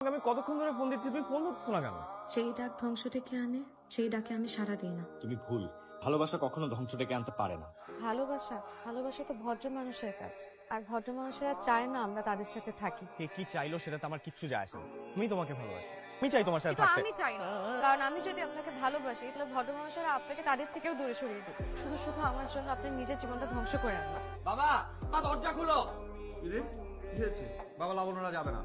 আমি কতক্ষণ ধরে ফোন দিচ্ছি তুমি ফোন ধরছো না কেন? যেই ডাক ধ্বংস ডেকে আনে সেই ডাকে আমি সাড়া দিই না। তুমি ভুল। ভালোবাসা কখনো ধ্বংস ডেকে আনতে পারে না। ভালোবাসা? ভালোবাসা তো ভদ্র মানুষের কাজ। আর ভদ্র মানুষেরা চায় না আমরা তাদের সাথে থাকি। কে কি চাইলো সেটা তো আমার কিচ্ছু যায় আসে না। আমি তোমাকে ভালোবাসি। আমি চাই তোমার সাথে থাকতে। আমি চাই না। কারণ আমি যদি আপনাকে ভালোবাসি তাহলে ভদ্র মানুষেরা আপনাকে তাদের থেকেও দূরে সরিয়ে দেবে। শুধু শুধু আমার জন্য আপনি নিজের জীবনটা ধ্বংস করে আনবেন। বাবা মা দরজা খুলো। বাবা লাবণ্যরা যাবে না।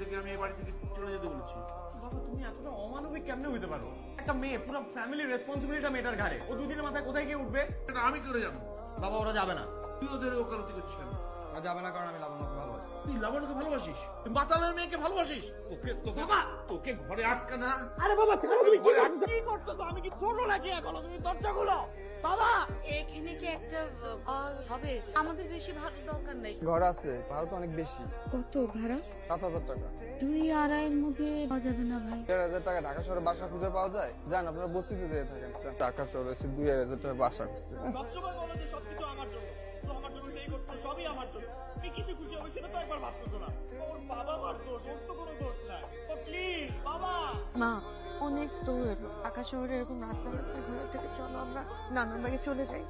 মানে আমি এই বাড়ি থেকে চলে যেতে বলেছি। বাবা তুমি এতটা অমানবিক কেমনে হইতে পারো? একটা মেয়ে পুরো ফ্যামিলি রেসপন্সিবিলিটি মেয়েটার ঘাড়ে। ও দুদিনের মাথায় কোথায় গিয়ে উঠবে? এটা আমি করে যাব। বাবা ওরা যাবে না। তুই ওদের ওকালতি করছিস কেন? ওরা যাবে না কারণ আমি লাবণ্যকে ভালোবাসি। তুই লাবণকে ভালোবাসিস? তুই মাতালের মেয়েকে ভালোবাসিস? তোকে তোকে বাবা! তোকে ঘরে আটকা না আরে বাবা তুমি কি কি করতেছো আমি কি ছোট নাকি এখনও? তুমি দরজা খুলো। বাবা! এখানে কি একটা হবে? আমাদের বেশি ভালো দরকার নেই। ঘর আছে ভাড়া তো অনেক বেশি। কত ভাড়া? সাত হাজার টাকা। দুই আড়াইয়ের মধ্যে পাওয়া যাবে না ভাই। দেড় হাজার টাকা ঢাকা শহরে বাসা খুঁজে পাওয়া যায়? যান আপনারা বস্তিতে যেয়ে থাকেন। টাকা শহরে এসে দুই আড়াই হাজার টাকা বাসা খুঁজতে সবসময় বলো যে সবকিছু আমার জন্য। তো আমার জন্য সেই করছ সবই আমার জন্য। তুমি কিছু খুশি হবে সেটা তো একবার ভাবতেছো না। ওর বাবা অনেক দূর। ঢাকা শহরে এরকম রাস্তা রাস্তা ঘুরে থেকে চলো আমরা নানার বাড়ি চলে যাই।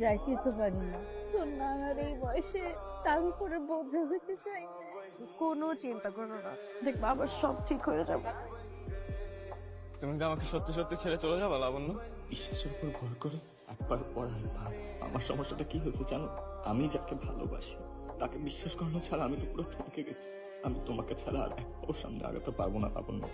যাইতে তো পারি না। তোর নানার এই বয়সে তার উপরে বোঝা হইতে চাই না। কোনো চিন্তা করো না। দেখবা আবার সব ঠিক হয়ে যাবে। তুমি কি আমাকে সত্যি সত্যি ছেড়ে চলে যাব লাবণ্য? বিশ্বাসের উপর ভর করে একবার পর একবার আমার সমস্যাটা কি হয়েছে জানো? আমি যাকে ভালোবাসি তাকে বিশ্বাস করানো ছাড়া আমি তো পুরো থমকে গেছি। আমি তোমাকে ছাড়া আর এক পাও সামনে আগাতে পারব না লাবণ্য।